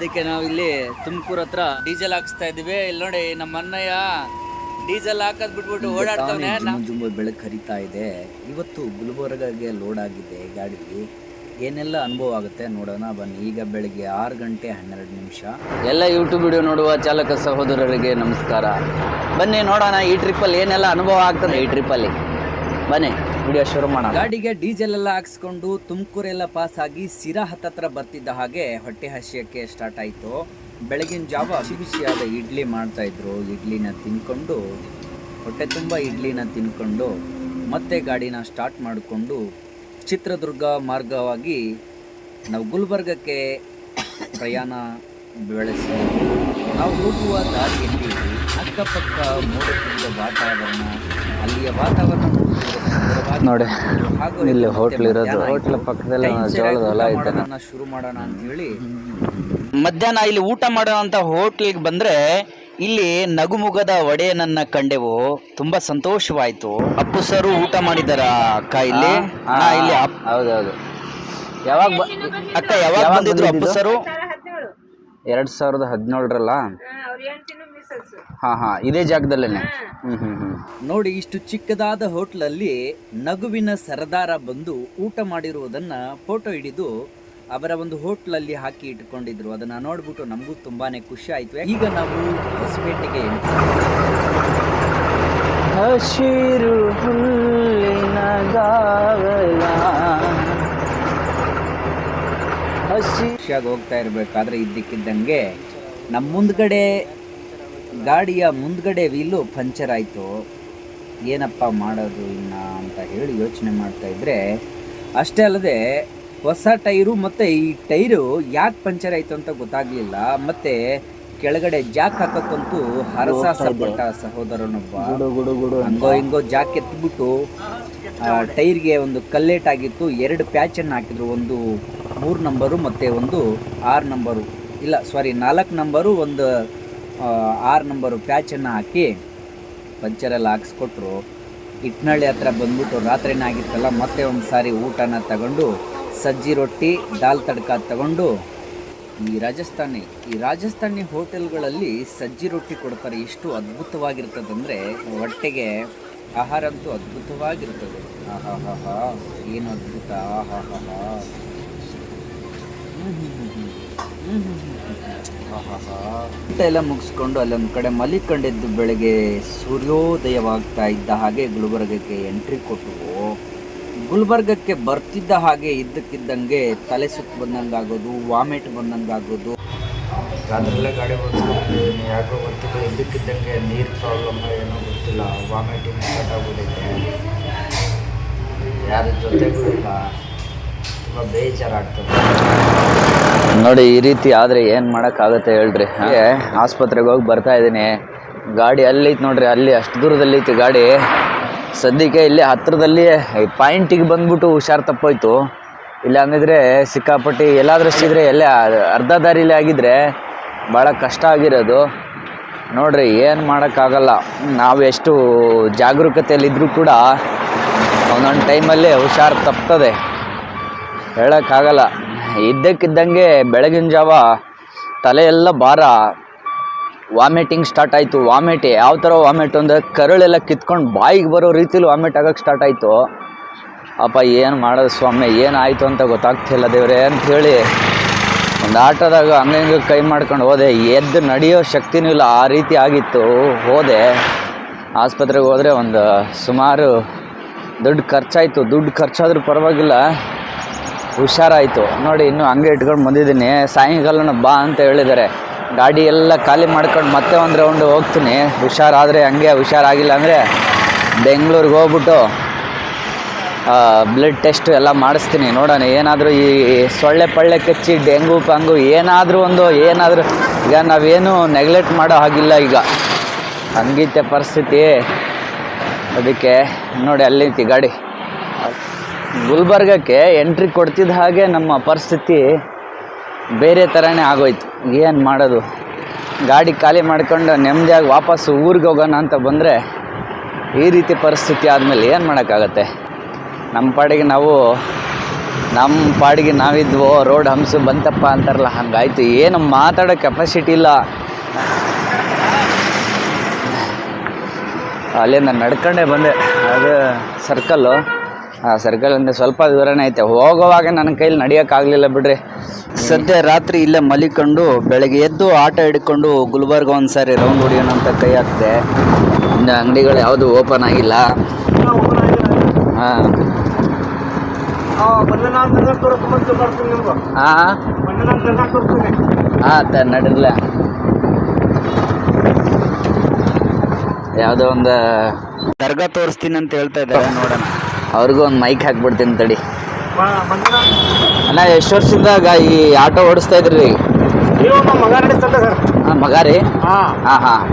ಅದಕ್ಕೆ ನಾವು ಇಲ್ಲಿ ತುಮಕೂರು ಹತ್ರ ಡೀಸೆಲ್ ಹಾಕಿಸ್ತಾ ಇದೀವಿ ಇಲ್ಲಿ ನೋಡಿ ನಮ್ಮ ಅಣ್ಣಯ್ಯ ಡೀಸೆಲ್ ಹಾಕದ್ ಬಿಟ್ಬಿಟ್ಟು ಓಡಾಡ್ತಾವನೆ. ಜುಮ್ಮು ಜುಮ್ಮು ಬೆಳಕು ಹರಿತಾ ಇದೆ. ಇವತ್ತು ಗುಲ್ಬರ್ಗಾಗೆ ಲೋಡ್ ಆಗಿದೆ ಗಾಡಿ ಏನೆಲ್ಲ ಅನುಭವ ಆಗುತ್ತೆ ನೋಡೋಣ. ಬನ್ನಿ ಈಗ ಬೆಳಿಗ್ಗೆ ಆರು ಗಂಟೆ ಹನ್ನೆರಡು ನಿಮಿಷ. ಎಲ್ಲ ಯೂಟ್ಯೂಬ್ ವಿಡಿಯೋ ನೋಡುವ ಚಾಲಕ ಸಹೋದರರಿಗೆ ನಮಸ್ಕಾರ. ಬನ್ನಿ ನೋಡೋಣ ಈ ಟ್ರಿಪ್ಪಲ್ಲಿ ಏನೆಲ್ಲ ಅನುಭವ ಆಗ್ತದೆ. ಈ ಟ್ರಿಪ್ಪಲ್ಲಿ ಬನ್ನಿ, ವಿಡಿಯೋ ಶುರು ಮಾಡೋಣ. ಗಾಡಿಗೆ ಡೀಸೆಲ್ ಎಲ್ಲ ಹಾಕ್ಸ್ಕೊಂಡು ತುಮಕೂರೆಲ್ಲ ಪಾಸ್ ಆಗಿ ಸಿರಾ ಹತ್ತತ್ರ ಬರ್ತಿದ್ದ ಹಾಗೆ ಹೊಟ್ಟೆ ಹಸಿಯಕ್ಕೆ ಸ್ಟಾರ್ಟ್ ಆಯಿತು. ಬೆಳಗಿನ ಜಾವ ಬಿಸಿ ಬಿಸಿಯಾದ ಇಡ್ಲಿ ಮಾಡ್ತಾ ಇದ್ರು. ಇಡ್ಲಿನ ತಿನ್ಕೊಂಡು, ಹೊಟ್ಟೆ ತುಂಬ ಇಡ್ಲಿನ ತಿನ್ಕೊಂಡು, ಮತ್ತೆ ಗಾಡಿನ ಸ್ಟಾರ್ಟ್ ಮಾಡಿಕೊಂಡು ಚಿತ್ರದುರ್ಗ ಮಾರ್ಗವಾಗಿ ನಾವು ಗುಲ್ಬರ್ಗಕ್ಕೆ ಪ್ರಯಾಣ ಬೆಳೆಸಿ, ನಾವು ಹೋಗುವ ದಾರಿಯಲ್ಲಿ ಅಕ್ಕಪಕ್ಕ ಮೂಡುತ್ತಿದ್ದ ವಾತಾವರಣ, ಅಲ್ಲಿಯ ವಾತಾವರಣ ನೋಡಿ, ಇಲ್ಲಿ ಹೋಟ್ಲ್ ಇರೋದು. ಹೋಟ್ಲ್ ಪಕ್ಕದಲ್ಲಿ ಜೋಳದ ಹೊಲ ಐತೆ. ಶುರು ಮಾಡೋಣ ಅಂತ ಹೇಳಿ ಮಧ್ಯಾಹ್ನ ಇಲ್ಲಿ ಊಟ ಮಾಡೋಂಥ ಹೋಟ್ಲಿಗೆ ಬಂದ್ರೆ ಇಲ್ಲಿ ನಗುಮುಗದ ಒಡೆಯನನ್ನ ಕಂಡೆವು. ತುಂಬಾ ಸಂತೋಷವಾಯ್ತು. ಅಪ್ಪು ಸರು ಊಟ ಮಾಡಿದಾರ ಅಕ್ಕ ಇಲ್ಲಿ? ಅಣ್ಣ, ಇಲ್ಲಿ ಹೌದೌದು. ಯಾವಾಗ ಅಕ್ಕ ಯಾವಾಗ ಬಂದಿದ್ರು ಅಪ್ಪು? ಸರು? ಎರಡ್ ಸಾವಿರದ ಹದಿನೇಳರಲ್ಲ? ಹಾ ಹಾ ಇದೇ ಜಾಗದಲ್ಲೇ ಹ್ಮ್ ಹ್ಮ್ ಹ್ಮ್. ನೋಡಿ ಇಷ್ಟು ಚಿಕ್ಕದಾದ ಹೋಟ್ಲಲ್ಲಿ ನಗುವಿನ ಸರದಾರ ಬಂದು ಊಟ ಮಾಡಿರುವುದನ್ನ ಫೋಟೋ ಹಿಡಿದು ಅವರ ಒಂದು ಹೋಟ್ಲಲ್ಲಿ ಹಾಕಿ ಇಟ್ಕೊಂಡಿದ್ರು. ಅದನ್ನ ನೋಡ್ಬಿಟ್ಟು ನಮಗೂ ತುಂಬಾನೇ ಖುಷಿ ಆಯ್ತು. ಈಗ ನಾವು ಹೊಸಪೇಟೆಗೆ ಹಸಿರು ಹುಲ್ಲಿನ ಗಾವಲ. ಹಸಿ ಖುಷಿಯಾಗಿ ಹೋಗ್ತಾ ಇರಬೇಕಾದ್ರೆ ಇದ್ದಕ್ಕಿದ್ದಂಗೆ ನಮ್ಮ ಮುಂದ್ಗಡೆ ಗಾಡಿಯ ಮುಂದ್ಗಡೆ ವೀಲು ಪಂಚರ್ ಆಯಿತು. ಏನಪ್ಪ ಮಾಡೋದು ಇನ್ನ ಅಂತ ಹೇಳಿ ಯೋಚನೆ ಮಾಡ್ತಾ ಇದ್ರೆ ಅಷ್ಟೇ ಅಲ್ಲದೆ ಹೊಸ ಟೈರು ಮತ್ತು ಈ ಟೈರು ಯಾಕೆ ಪಂಚರ್ ಆಯಿತು ಅಂತ ಗೊತ್ತಾಗ್ಲಿಲ್ಲ. ಮತ್ತೆ ಕೆಳಗಡೆ ಜಾಕ್ ಹಾಕಕ್ಕಂತೂ ಹರಸಾಸಪಟ್ಟ ಸಹೋದರನೊಬ್ಬ. ಹಂಗೋ ಹಿಂಗೋ ಜಾಕ್ ಎತ್ಬಿಟ್ಟು ಆ, ಟೈರ್ಗೆ ಒಂದು ಕಲ್ಲೇಟ್ ಆಗಿತ್ತು. ಎರಡು ಪ್ಯಾಚನ್ನು ಹಾಕಿದ್ರು. ಒಂದು ಮೂರು ನಂಬರು ಮತ್ತು ಒಂದು ಆರು ನಂಬರು. ಇಲ್ಲ ಸಾರಿ ನಾಲ್ಕು ನಂಬರು ಒಂದು ಆರು ನಂಬರು ಪ್ಯಾಚನ್ನು ಹಾಕಿ ಪಂಚರೆಲ್ಲ ಹಾಕ್ಸ್ಕೊಟ್ರು. ಇಟ್ನಳ್ಳಿ ಹತ್ರ ಬಂದ್ಬಿಟ್ಟು ರಾತ್ರಿನೇ ಆಗಿತ್ತಲ್ಲ, ಮತ್ತೆ ಒಂದು ಸಾರಿ ಊಟನ ತಗೊಂಡು, ಸಜ್ಜಿ ರೊಟ್ಟಿ, ದಾಲ್ ತಡ್ಕ ತಗೊಂಡು, ಈ ರಾಜಸ್ಥಾನಿ ಈ ರಾಜಸ್ಥಾನಿ ಹೋಟೆಲ್ಗಳಲ್ಲಿ ಸಜ್ಜಿ ರೊಟ್ಟಿ ಕೊಡ್ತಾರೆ. ಎಷ್ಟು ಅದ್ಭುತವಾಗಿರ್ತದಂದ್ರೆ ಹೊಟ್ಟೆಗೆ ಆಹಾರ ಅಂತೂ ಅದ್ಭುತವಾಗಿರ್ತದೆ. ಆಹಾಹಾಹಾ, ಏನು ಅದ್ಭುತ ಆಹಾ ಹಾ ಹ್ಮ್ ಹ್ಮ್. ಹ್ಮ್. ಊಟ ಎಲ್ಲ ಮುಗಿಸ್ಕೊಂಡು ಅಲ್ಲೊಂದು ಕಡೆ ಮಲಿಕೊಂಡಿದ್ದು ಬೆಳಗ್ಗೆ ಸೂರ್ಯೋದಯವಾಗ್ತಾ ಇದ್ದ ಹಾಗೆ ಗುಲ್ಬರ್ಗಕ್ಕೆ ಎಂಟ್ರಿ ಕೊಟ್ಟವು ಗುಲ್ಬರ್ಗಕ್ಕೆ ಬರ್ತಿದ್ದ ಹಾಗೆ ಇದ್ದಕ್ಕಿದ್ದಂಗೆ ತಲೆ ಸುತ್ತ ಬಂದಂಗೆ ಆಗೋದು ವಾಮಿಟ್ ಬಂದಂಗೆ ಆಗೋದು ಅದರಲ್ಲೇ ಗಾಡಿ ಓಡಿಸ್ಕೊಂಡಿದ್ದೀನಿ ಯಾಕೋ ಗೊತ್ತಿಲ್ಲ, ಇದ್ದಕ್ಕಿದ್ದಂಗೆ ನೀರು ಪ್ರಾಬ್ಲಮ್ ಏನೋ ಗೊತ್ತಿಲ್ಲ ವಾಮಿಟಿಂಗ್ ಸ್ಟಾರ್ಟ್ ಆಗ್ಬಿಟ್ಟಿದೆ ಯಾರ ಜೊತೆಗೂ ಇಲ್ಲ. ತುಂಬ ಬೇಜಾರಾಗ್ತದೆ. ನೋಡಿ, ಈ ರೀತಿ ಆದರೆ ಏನು ಮಾಡೋಕ್ಕಾಗುತ್ತೆ ಹೇಳ್ರಿ. ಆಸ್ಪತ್ರೆಗೆ ಹೋಗಿ ಬರ್ತಾ ಇದ್ದೀನಿ. ಗಾಡಿ ಅಲ್ಲೈತೆ ನೋಡ್ರಿ, ಅಲ್ಲಿ ಅಷ್ಟು ದೂರದಲ್ಲಿ ಐತಿ ಗಾಡಿ. ಸದ್ಯಕ್ಕೆ ಇಲ್ಲಿ ಹತ್ತಿರದಲ್ಲಿ ಪಾಯಿಂಟಿಗೆ ಬಂದ್ಬಿಟ್ಟು ಹುಷಾರು ತಪ್ಪೋಯ್ತು. ಇಲ್ಲ ಅಂದಿದ್ರೆ ಸಿಕ್ಕಾಪಟ್ಟಿ ಎಲ್ಲಾದ್ರೂ ಸಿದ್ರೆ ಎಲ್ಲ ಅರ್ಧ ದಾರಿಲಿ ಆಗಿದ್ರೆ ಭಾಳ ಕಷ್ಟ ಆಗಿರೋದು. ನೋಡ್ರಿ, ಏನು ಮಾಡೋಕ್ಕಾಗಲ್ಲ. ನಾವು ಎಷ್ಟು ಜಾಗರೂಕತೆಯಲ್ಲಿದ್ದರೂ ಕೂಡ ಒಂದೊಂದು ಟೈಮಲ್ಲಿ ಹುಷಾರು ತಪ್ತದೆ. ಹೇಳೋಕ್ಕಾಗಲ್ಲ. ಇದ್ದಕ್ಕಿದ್ದಂಗೆ ಬೆಳಗಿನ ಜಾವ ತಲೆ ಎಲ್ಲ ಭಾರ. ವಾಮಿಟಿಂಗ್ ಸ್ಟಾರ್ಟ್ ಆಯಿತು. ವಾಮಿಟ್, ಯಾವ ಥರ ವಾಮಿಟ್ ಅಂದರೆ ಕರುಳೆಲ್ಲ ಕಿತ್ಕೊಂಡು ಬಾಯಿಗೆ ಬರೋ ರೀತಿಲಿ ವಾಮಿಟ್ ಆಗೋಕ್ಕೆ ಸ್ಟಾರ್ಟ್ ಆಯಿತು. ಅಪ್ಪ, ಏನು ಮಾಡೋದು ಸ್ವಾಮಿ ಏನಾಯಿತು ಅಂತ ಗೊತ್ತಾಗ್ತಿಲ್ಲ ದೇವ್ರೆ ಅಂಥೇಳಿ ಒಂದು ಆಟೋದಾಗ ಹಂಗೆ ಹಿಂಗೆ ಕೈ ಮಾಡ್ಕೊಂಡು ಹೋದೆ. ಎದ್ದು ನಡೆಯೋ ಶಕ್ತಿನೂ ಇಲ್ಲ. ಆ ರೀತಿ ಆಗಿತ್ತು. ಹೋದೆ. ಆಸ್ಪತ್ರೆಗೆ ಹೋದರೆ ಒಂದು ಸುಮಾರು ದುಡ್ಡು ಖರ್ಚಾಯಿತು. ದುಡ್ಡು ಖರ್ಚಾದ್ರೂ ಪರವಾಗಿಲ್ಲ. ಹುಷಾರಾಯಿತು. ನೋಡಿ, ಇನ್ನೂ ಹಂಗೆ ಇಟ್ಕೊಂಡು ಬಂದಿದ್ದೀನಿ. ಸಾಯಂಕಾಲನ ಬಾ ಅಂತ ಹೇಳಿದ್ದಾರೆ. ಗಾಡಿ ಎಲ್ಲ ಖಾಲಿ ಮಾಡ್ಕೊಂಡು ಮತ್ತೆ ಒಂದು ರೌಂಡ್ ಹೋಗ್ತೀನಿ. ಹುಷಾರಾದರೆ ಹಂಗೆ, ಹುಷಾರಾಗಿಲ್ಲ ಅಂದರೆ ಬೆಂಗಳೂರಿಗೆ ಹೋಗ್ಬಿಟ್ಟು ಬ್ಲಡ್ ಟೆಸ್ಟ್ ಎಲ್ಲ ಮಾಡಿಸ್ತೀನಿ. ನೋಡೋಣ, ಏನಾದರೂ ಈ ಸೊಳ್ಳೆ ಪಳ್ಳೆ ಕಚ್ಚಿ, ಡೆಂಗು, ಪಂಗು, ಏನಾದರೂ ಒಂದು, ಏನಾದರೂ, ಈಗ ನಾವೇನು ನೆಗ್ಲೆಕ್ಟ್ ಮಾಡೋ ಹಾಗಿಲ್ಲ ಈಗ. ಹಂಗಿತ್ತೆ ಪರಿಸ್ಥಿತಿ. ಅದಕ್ಕೆ ನೋಡಿ ಅಲ್ಲಿಂತಿ ಗಾಡಿ. ಗುಲ್ಬರ್ಗಕ್ಕೆ ಎಂಟ್ರಿ ಕೊಡ್ತಿದ್ದ ಹಾಗೆ ನಮ್ಮ ಪರಿಸ್ಥಿತಿ ಬೇರೆ ಥರನೇ ಆಗೋಯ್ತು. ಏನು ಮಾಡೋದು? ಗಾಡಿ ಖಾಲಿ ಮಾಡ್ಕೊಂಡು ನೆಮ್ಮದಿಯಾಗಿ ವಾಪಸ್ಸು ಊರಿಗೆ ಹೋಗೋಣ ಅಂತ ಬಂದರೆ ಈ ರೀತಿ ಪರಿಸ್ಥಿತಿ ಆದಮೇಲೆ ಏನು ಮಾಡೋಕ್ಕಾಗತ್ತೆ? ನಮ್ಮ ಪಾಡಿಗೆ ನಾವು ನಮ್ಮ ಪಾಡಿಗೆ ನಾವಿದ್ವೋ, ರೋಡ್ ಹಂಸ ಬಂತಪ್ಪ ಅಂತಾರಲ್ಲ, ಹಂಗಾಯ್ತು. ಏನು ಮಾತಾಡೋ ಕೆಪಾಸಿಟಿ ಇಲ್ಲ. ಅಲ್ಲಿಂದ ನಡ್ಕೊಂಡೇ ಬಂದೆ. ಅದು ಸರ್ಕಲ್ಲು ಆ ಸರ್ಕಲ್ ಅಂದ್ರೆ ಸ್ವಲ್ಪ ವಿವರಣೆ ಐತೆ. ಹೋಗೋವಾಗ ನನ್ನ ಕೈಲಿ ನಡೆಯೋಕ್ಕಾಗಲಿಲ್ಲ ಬಿಡ್ರಿ. ಸದ್ಯ ರಾತ್ರಿ ಇಲ್ಲೇ ಮಲಿಕೊಂಡು ಬೆಳಗ್ಗೆ ಎದ್ದು ಆಟ ಹಿಡ್ಕೊಂಡು ಗುಲ್ಬರ್ಗ ಒಂದ್ಸಾರಿ ರೌಂಡ್ ಹೊಡಿಯೋಣ ಅಂತ ಕೈ ಹಾಕ್ದೆ. ಇನ್ನು ಅಂಗಡಿಗಳು ಯಾವುದು ಓಪನ್ ಆಗಿಲ್ಲ. ಹಾಂ. ಹಾಂ ನಡಿರ್ಲ. ಯಾವುದೋ ಒಂದು ದರ್ಗಾ ತೋರಿಸ್ತೀನಿ ಅಂತ ಹೇಳ್ತಾ ಇದ್ದಾರೆ ನೋಡೋಣ. ಅವ್ರಿಗೂ ಒಂದು ಮೈಕ್ ಹಾಕ್ಬಿಡ್ತೀನಿ ತಡಿ. ಅಣ್ಣ ಎಷ್ಟು ವರ್ಷದಾಗ ಈ ಆಟೋ ಓಡಿಸ್ತಾ ಇದ್ರಿ? ಮಗ ನಡೆಸ್ತಂತ ಸರ್. ಹಾಂ ಮಗ ರೀ? ಹಾಂ. ಹಾಂ ಹಾಂ.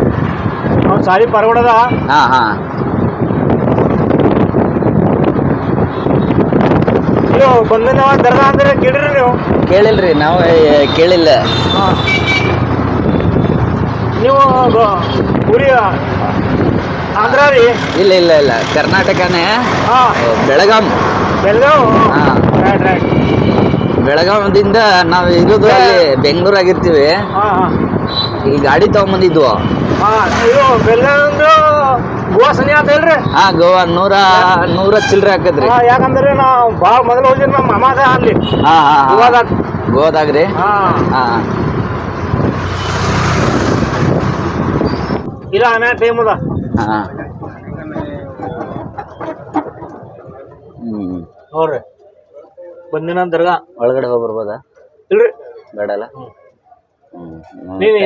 ಅವ್ನು ಸಾರಿ ಪರವಡದ. ಹಾಂ ಹಾಂ. ನೀವು ಬಂದ ದರ್ದ ಅಂದ್ರೆ ಕೇಳಿರಿ ನೀವು. ಕೇಳಿಲ್ರಿ ನಾವು ಏ, ಕೇಳಿಲ್ಲ. ಹಾ. ನೀವು ಗೋ- ಊರಿ ಆಂಧ್ರ ರೀ ಇಲ್ಲ ಇಲ್ಲ ಇಲ್ಲ. ಕರ್ನಾಟಕನೇ. ಬೆಳಗಾಂ. ಬೆಳಗಾವ್ ಹಾ. ರೈಟ್ ರೈಟ್ ಬೆಳಗಾವದಿಂದ ನಾವು ಇರೋದು ಅಲ್ಲಿ ಈ ಹಾ ಹಾ. ಇಲ್ಲಿ ಗಾಡಿ ತಗೊಂಬಂದಿದ್ವು. ಗೋವಾ ಸನಿ ಅಂತ ಹೇಳ್ರಿ. ಹಾ ಗೋವಾ ನೂರ ನೂರ ಚಿಲ್ಲರೆ ಹಾಕದ್ರಿ. ಯಾಕಂದ್ರೆ ನಾವು ಭಾಳ ಮೊದಲು ಹೋಗಿದ್ದು ನಮ್ಮ ಮಾಮಾದ ಅಲ್ಲಿ. ಹಾ ಹಾ ಗೋವಾದಾಗ. ಗೋವಾದಾಗ್ರಿ. ಹಾ. ಹಾ. ಇಲ್ಲ ಅನ್ನ ಟೈಮ್ ಅದ. ಹ್ಮ್. ನೋಡ್ರಿ. ಬಂದಿನ ದರ್ಗಾ. ಒಳಗಡೆ ಹೋಗಿ ಬರ್ಬೋದಾ? ಇಲ್ರಿ. ಬೇಡಲ್ಲ? ಹ್ಮ್. ಹ್ಮ್. ನೀವ್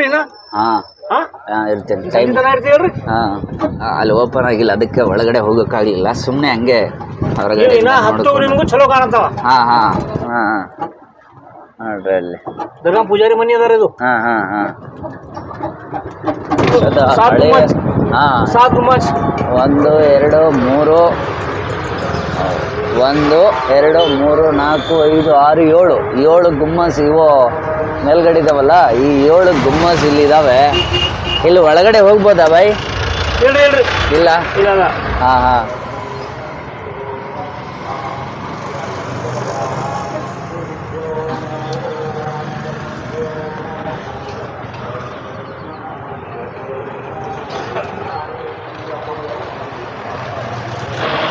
ಇನ್ನ ಹಾ. ಹಾ? ಇರ್ತೇನೆ. ಟೈಮ್ ಹಾ. ಅಲ್ಲಿ ಓಪನ್ ಆಗಿಲ್ಲ. ಅದಕ್ಕೆ ಒಳಗಡೆ ಹೋಗೋಕ್ಕಾಗಲಿಲ್ಲ. ಸುಮ್ಮನೆ ಹಂಗೆ ಹೊರಗಡೆ ಇನ್ನ ಹತ್ತು ನಿಮಗೂ ಚಲೋ ಕಾಣಂತಾವ ಹಾ ಹಾ. ಹಾ. ನೋಡ್ರಿ ಅಲ್ಲಿ. ದರ್ಗಾ ಪೂಜಾರಿ ಮನಿ ಅದಾರ ಇದು. ಹಾ ಹಾ ಹಾ. ಹಳೆ ಗುಮ್ಮಚ್. ಹಾ. ಒಂದು ಎರಡು ಮೂರು ಒಂದು ಎರಡು ಮೂರು ನಾಲ್ಕು ಐದು ಆರು ಏಳು. ಏಳು ಗುಮ್ಮಸ್ ಇವು ಮೇಲ್ಗಡೆ ಇದಾವಲ್ಲ ಈ ಏಳು ಗುಮ್ಮಸ್ ಇಲ್ಲಿ ಇದಾವೆ ಇಲ್ಲಿ ಒಳಗಡೆ ಹೋಗ್ಬೋದಾ ಬೈ ಇಲ್ರಿ ಇಲ್ರಿ ಇಲ್ಲ? ಇಲ್ಲ ಇಲ್ಲ. ಹಾ ಹಾ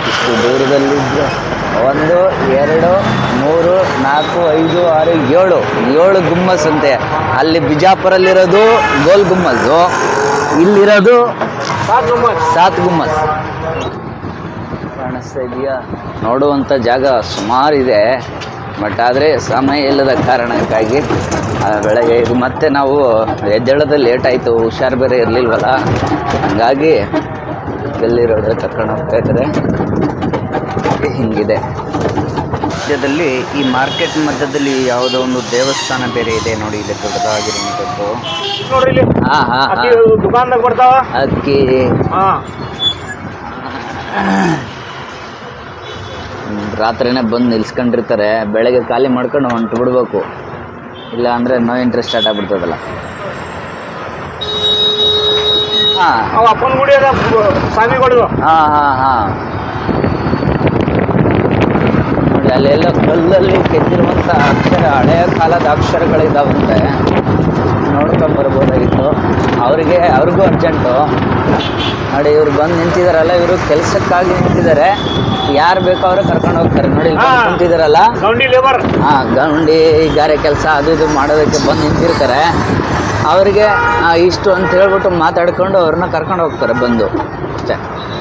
ಇಷ್ಟು ದೂರದಲ್ಲಿದ್ದು ಒಂದು ಎರಡು ಮೂರು ನಾಲ್ಕು ಐದು ಆರು ಏಳು. ಏಳು ಗುಮ್ಮಸ್ ಅಂತೆ. ಅಲ್ಲಿ ಬಿಜಾಪುರಲ್ಲಿರೋದು ಗೋಲ್ ಗುಮ್ಮಸ್ಸು ಇಲ್ಲಿರೋದು ಸಾತ್ ಗುಮ್ಮಸ್. ಕಾಣಿಸ್ತಾ ಇದೆಯಾ? ನೋಡುವಂಥ ಜಾಗ ಸುಮಾರಿದೆ ಬಟ್ ಆದರೆ ಸಮಯ ಇಲ್ಲದ ಕಾರಣಕ್ಕಾಗಿ ಆ, ಬೆಳಗ್ಗೆ ಇದು ಮತ್ತೆ ನಾವು ಎದ್ದೇಳೋದು ಲೇಟ್ ಆಯಿತು. ಹುಷಾರು ಬೇರೆ ಇರಲಿಲ್ವಲ್ಲ? ಹಂಗಾಗಿ ಎಲ್ಲಿರೋದ್ರೆ ಕರ್ಕೊಂಡು ಹೋಗ್ತಾ ಇದ್ದಾರೆ. ಹಿಂಗಿದೆ. ಮಧ್ಯದಲ್ಲಿ ಈ ಮಾರ್ಕೆಟ್ ಮಧ್ಯದಲ್ಲಿ ಯಾವುದೋ ಒಂದು ದೇವಸ್ಥಾನ ಬೇರೆ ಇದೆ ನೋಡಿ ಇಲ್ಲಿ ದೊಡ್ಡದಾಗಿರುವಂಥದ್ದು. ಹಾಂ ಅಕ್ಕಿ ರಾತ್ರಿನೇ ಬಂದು ನಿಲ್ಸ್ಕೊಂಡಿರ್ತಾರೆ. ಬೆಳಗ್ಗೆ ಖಾಲಿ ಮಾಡ್ಕೊಂಡು ಹೊಂಟು ಬಿಡ್ಬೇಕು. ಇಲ್ಲ ಅಂದ್ರೆ ನೋ ಇಂಟ್ರೆಸ್ಟ್ ಸ್ಟಾರ್ಟ್ ಆಗ್ಬಿಡ್ತದಲ್ಲ. ಹಾಂ ಹಾಂ ಹಾಂ. ಅಲ್ಲೆಲ್ಲ ಕಲ್ಲಲ್ಲಿ ಕೆತ್ತಿರುವಂಥ ಅಕ್ಷರ ಹಳೆಯ ಕಾಲದ ಅಕ್ಷರಗಳಿದ್ದಾವಂತೆ ನೋಡ್ಕೊಂಡ್ ಬರ್ಬೋದಾಗಿತ್ತು. ಅವರಿಗೆ ಅವ್ರಿಗೂ ಅರ್ಜೆಂಟು. ನೋಡಿ ಇವ್ರು ಬಂದು ನಿಂತಿದಾರಲ್ಲ ಇವರು ಕೆಲಸಕ್ಕಾಗಿ ನಿಂತಿದ್ದಾರೆ ಯಾರು ಬೇಕೋ ಅವರು ಕರ್ಕೊಂಡು ಹೋಗ್ತಾರೆ. ನೋಡಿ ನಿಂತಿದಾರಲ್ಲ. ಹಾಂ ಗೌಂಡಿ ಗಾರೆ ಕೆಲಸ ಅದು ಇದು ಮಾಡೋದಕ್ಕೆ ಬಂದು ನಿಂತಿರ್ತಾರೆ. ಅವರಿಗೆ ಇಷ್ಟು ಅಂತ ಹೇಳ್ಬಿಟ್ಟು ಮಾತಾಡ್ಕೊಂಡು ಅವ್ರನ್ನ ಕರ್ಕೊಂಡು ಹೋಗ್ತಾರೆ ಬಂದು. ಅಷ್ಟೇ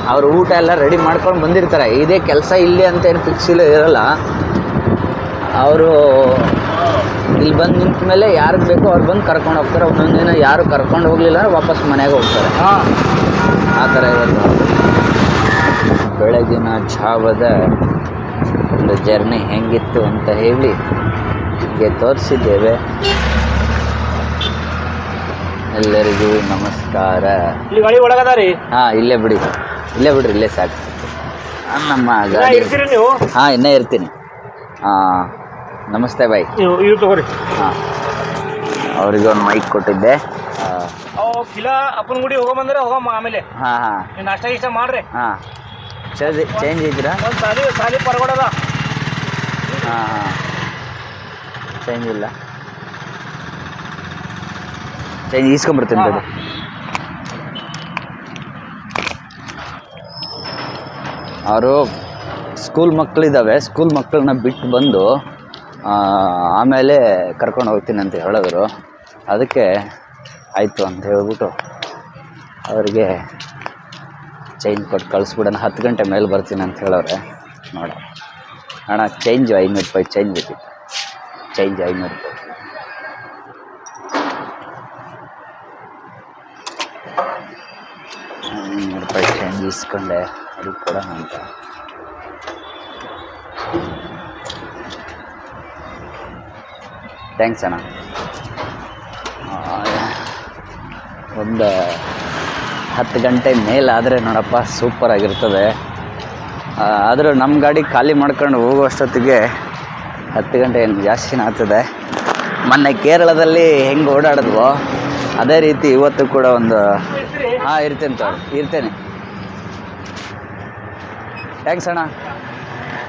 ಅವ್ರು ಊಟ ಎಲ್ಲ ರೆಡಿ ಮಾಡ್ಕೊಂಡು ಬಂದಿರ್ತಾರೆ. ಇದೇ ಕೆಲಸ ಇಲ್ಲಿ ಅಂತ ಏನು ಫಿಕ್ಸ್ ಇಲ್ಲ ಇರಲ್ಲ. ಅವರು ಇಲ್ಲಿ ಬಂದು ನಿಂತ ಮೇಲೆ ಯಾರಿಗೆ ಬೇಕೋ ಅವ್ರು ಬಂದು ಕರ್ಕೊಂಡು ಹೋಗ್ತಾರೆ. ಒಂದೊಂದು ದಿನ ಯಾರು ಕರ್ಕೊಂಡು ಹೋಗಲಿಲ್ಲ ಅಂದ್ರೆ ವಾಪಸ್ ಮನೆಗೆ ಹೋಗ್ತಾರೆ. ಹಾ. ಆ ಥರ ಇರೋದು. ಬೆಳಗಿನ ಜಾವದ ಒಂದು ಜರ್ನಿ ಹೆಂಗಿತ್ತು ಅಂತ ಹೇಳಿ ಹೀಗೆ ತೋರಿಸಿದ್ದೇವೆ. ಎಲ್ಲರಿಗೂ ನಮಸ್ಕಾರ. ಇಲ್ಲಿ ಗಾಡಿ ಒಳಗದ ರೀ? ಹಾಂ ಇಲ್ಲೇ ಬಿಡಿ. ಇಲ್ಲೇ ಬಿಡ್ರಿ ಇಲ್ಲೇ ಸಾಕು. ನಮ್ಮ ಗಾಡಿ ಇರ್ತೀರಿ ನೀವು? ಹಾಂ ಇನ್ನೇ ಇರ್ತೀನಿ. ಹಾಂ ನಮಸ್ತೆ ಬಾಯ್. ನೀವು ಇದು ತಗೋರಿ. ಹಾಂ. ಅವರಿಗೆ ಒಂದು ಮೈಕ್ ಕೊಟ್ಟಿದ್ದೆ. ಅವು ಕಿಲಾ ಅಪ್ಪನ ಗುಡಿ ಹೋಗೋ ಬಂದ್ರೆ ಹೋಗಮ್ಮ ಆಮೇಲೆ. ಹಾಂ ಹಾಂ. ನೀವು ನಾಷ್ಟ ಇಷ್ಟ ಮಾಡ್ರಿ. ಹಾ. ಚೇಂಜ್ ಚೇಂಜ್ ಇದ್ದೀರಾ? ಒಂದು ಸಾಲಿ ಸಾಲಿ ಪರಗಡದ. ಹಾಂ ಹಾಂ. ಚೇಂಜ್ ಇಲ್ಲ. ಚೇಂಜ್ ಈಸ್ಕೊಂಡ್ಬರ್ತೀನಿ ಬಿಡಿ ಅವರು ಸ್ಕೂಲ್ ಮಕ್ಕಳಿದ್ದಾವೆ ಸ್ಕೂಲ್ ಮಕ್ಕಳನ್ನ ಬಿಟ್ಟು ಬಂದು ಆಮೇಲೆ ಕರ್ಕೊಂಡು ಹೋಗ್ತೀನಿ ಅಂತ ಹೇಳಿದ್ರು. ಅದಕ್ಕೆ ಆಯಿತು ಅಂತ ಹೇಳ್ಬಿಟ್ಟು ಅವರಿಗೆ ಚೇಂಜ್ ಕೊಟ್ಟು ಕಳಿಸ್ಬಿಡೋಣ ಹತ್ತು ಗಂಟೆ ಮೇಲೆ ಬರ್ತೀನಿ ಅಂತ ಹೇಳೋರೆ ನೋಡ ಅಣ್ಣ ಚೇಂಜ್ ಐನೂರು ರೂಪಾಯಿ ಚೇಂಜ್ ಬೇಕಿತ್ತು. ಚೇಂಜ್ ಐನೂರು ರೂಪಾಯಿ. ರೂಪಾಯಿ ಚೇಂಜ್ ಇಸ್ಕೊಂಡೆ ಅದು ಕೂಡ ಅಂತ. ಥ್ಯಾಂಕ್ಸ್ ಅಣ್ಣ. ಒಂದು ಹತ್ತು ಗಂಟೆ ಮೇಲಾದರೆ ನೋಡಪ್ಪ ಸೂಪರ್ ಆಗಿರ್ತದೆ. ಆದರೂ ನಮ್ಮ ಗಾಡಿ ಖಾಲಿ ಮಾಡ್ಕೊಂಡು ಹೋಗುವಷ್ಟೊತ್ತಿಗೆ ಹತ್ತು ಗಂಟೆ ಏನು ಜಾಸ್ತಿನೇ ಆಗ್ತದೆ. ಮೊನ್ನೆ ಕೇರಳದಲ್ಲಿ ಹೆಂಗೆ ಓಡಾಡಿದ್ವೋ, ಅದೇ ರೀತಿ ಇವತ್ತು ಕೂಡ ಒಂದು ಹಾಂ ಇರ್ತೇನೆ ತಗೊಳ್ಳಿ ಇರ್ತೇನೆ. ಥ್ಯಾಂಕ್ಸ್ ಅಣ್ಣ